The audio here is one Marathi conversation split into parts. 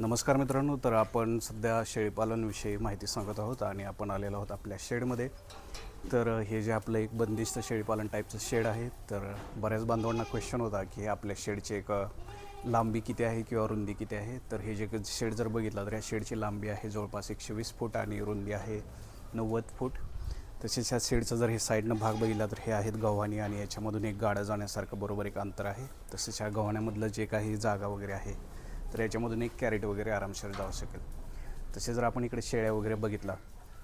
नमस्कार मित्रांनो तर आपण सध्या शेळीपालनविषयी माहिती सांगत आहोत आणि आपण आलेलो आहोत आपल्या शेडमध्ये. तर हे जे आपलं एक बंदिस्त शेळीपालन टाईपचं शेड आहे तर बऱ्याच बांधवांना क्वेश्चन होता की आपल्या शेडची एक लांबी किती आहे किंवा रुंदी किती आहे? तर हे जे शेड जर बघितलं तर या शेडची लांबी आहे जवळपास एकशे वीस फूट आणि रुंदी आहे नव्वद फूट. तसेच ह्या शेडचं जर हे साईडनं भाग बघितला तर हे आहेत गव्हाणी आणि याच्यामधून एक गाडं जाण्यासारखं बरोबर एक अंतर आहे. तसेच ह्या गव्हाण्यामधलं जे काही जागा वगैरे आहे तर याच्यामधून एक कॅरेट वगैरे आरामशीर जाऊ शकेल. तसे जर आपण इकडे शेळ्या वगैरे बघितला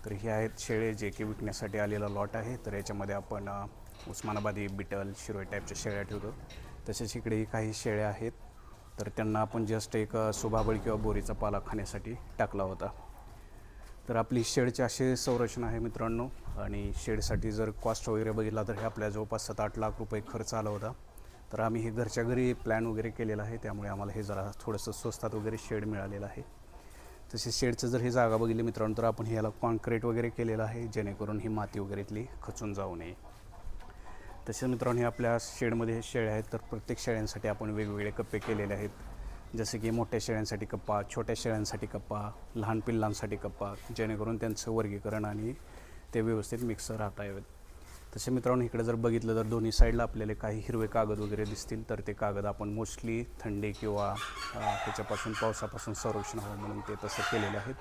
तर हे आहेत शेळे जे की विकण्यासाठी आलेला लॉट आहे. तर याच्यामध्ये आपण उस्मानाबादी बिटल शिरोई टाईपच्या शेळ्या ठेवतो. तसेच इकडे काही शेळ्या आहेत. तर त्यांना आपण जस्ट एक सुभाबळ किंवा बोरीचा पाला खाण्यासाठी टाकला होता. तर आपली शेडची अशी संरचना आहे मित्रांनो. आणि शेडसाठी जर कॉस्ट वगैरे बघितला तर हे आपल्या जवळपास सात आठ लाख रुपये खर्च आला होता. तर आम्ही हे घरच्या घरी प्लॅन वगैरे केलेला आहे. त्यामुळे आम्हाला हे जरा थोडंसं स्वस्तात वगैरे शेड मिळालेलं आहे. तसेच शेडचं जर हे जागा बघितली मित्रांनो तर आपण ह्याला कॉन्क्रीट वगैरे केलेलं आहे जेणेकरून ही माती वगैरे इथली खचून जाऊ नये. तसेच मित्रांनो हे आपल्या शेडमध्ये शेळ्या आहेत तर प्रत्येक शेळ्यांसाठी आपण वेगवेगळे कप्पे केलेले आहेत. जसे की मोठ्या शेळ्यांसाठी कप्पा छोट्या शेळ्यांसाठी कप्पा लहान पिल्लांसाठी कप्पा जेणेकरून त्यांचं वर्गीकरण आणि ते व्यवस्थित मिक्स राहता यावेत. तसे मित्रांनो इकडे जर बघितलं तर दोन्ही साईडला आपल्याला काही हिरवे कागद वगैरे दिसतील तर ते कागद आपण मोस्टली थंडी किंवा त्याच्यापासून पावसापासून संरक्षण हवं म्हणून ते तसं केलेले आहेत.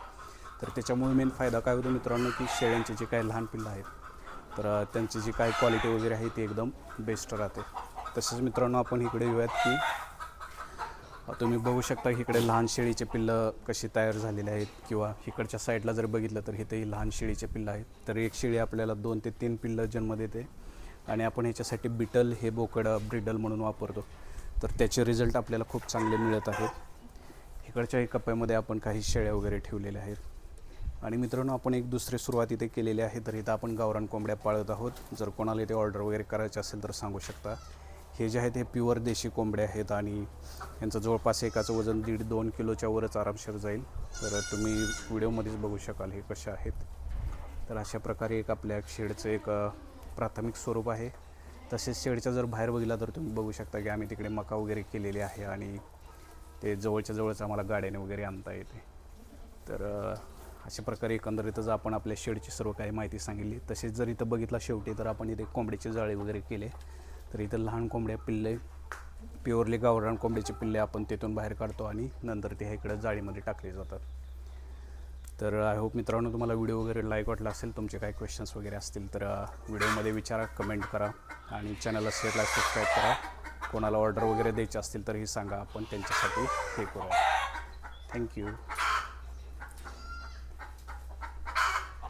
तर त्याच्यामुळे मेन फायदा काय होतो मित्रांनो की शेळ्यांचे जे काही लहान पिल्लं आहेत तर त्यांची जी काय क्वालिटी वगैरे आहे ती एकदम बेस्ट राहते. तसेच मित्रांनो आपण इकडे येऊयात की तुम्ही बघू शकता इकडे लहान शेळीचे पिल्लं कशी तयार झालेले आहेत किंवा इकडच्या साईडला जर बघितलं तर इथेही लहान शेळीचे पिल्लं आहेत. तर एक शेळी आपल्याला दोन ते तीन पिल्लं जन्म देते. आणि आपण ह्याच्यासाठी बिटल हे बोकडं ब्रिडल म्हणून वापरतो. तर त्याचे रिझल्ट आपल्याला खूप चांगले मिळत आहेत. इकडच्या कप्प्यामध्ये आपण काही शेळ्या वगैरे ठेवलेल्या आहेत. आणि मित्रांनो आपण एक दुसरे सुरुवात इथे केलेली आहे. तर इथं आपण गावरान कोंबड्या पाळत आहोत. जर कोणाला इथे ऑर्डर वगैरे करायची असेल तर सांगू शकता. हे जे आहेत हे प्युअर देशी कोंबड्या आहेत आणि यांचं जवळपास एकाचं वजन दीड दोन किलोच्या वरच आरामशीर जाईल. तर तुम्ही व्हिडिओमध्येच बघू शकाल हे कसे आहेत. तर अशा प्रकारे एक आपल्या शेडचं एक प्राथमिक स्वरूप आहे. तसेच शेडच्या जर बाहेर बघितला तर तुम्ही बघू शकता की आम्ही तिकडे मका वगैरे केलेली आहे आणि ते जवळच्या जवळच आम्हाला गाड्याने वगैरे आणता येते. तर अशा प्रकारे एकंदरीतच आपण आपल्या शेडची सर्व काही माहिती सांगितली तसेच जर इथं बघितला शेवटी तर आपण इथे कोंबडीचे जाळे वगैरे केले. तर इथं लहान कोंबड्या पिल्ले प्युअरली गावरान कोंबड्याचे पिल्ले आपण तिथून बाहेर काढतो आणि नंतर ते इकडं जाळीमध्ये टाकले जातात. तर आय होप मित्रांनो तुम्हाला व्हिडिओ वगैरे लाईक वाटला असेल तुमचे काही क्वेश्चन्स वगैरे असतील तर uh, व्हिडिओमध्ये विचारा कमेंट करा आणि चॅनलला शेअरला सबस्क्राईब करा. कोणाला ऑर्डर वगैरे द्यायचे असतील तरीही सांगा. आपण त्यांच्यासाठी हे करूया. थँक्यू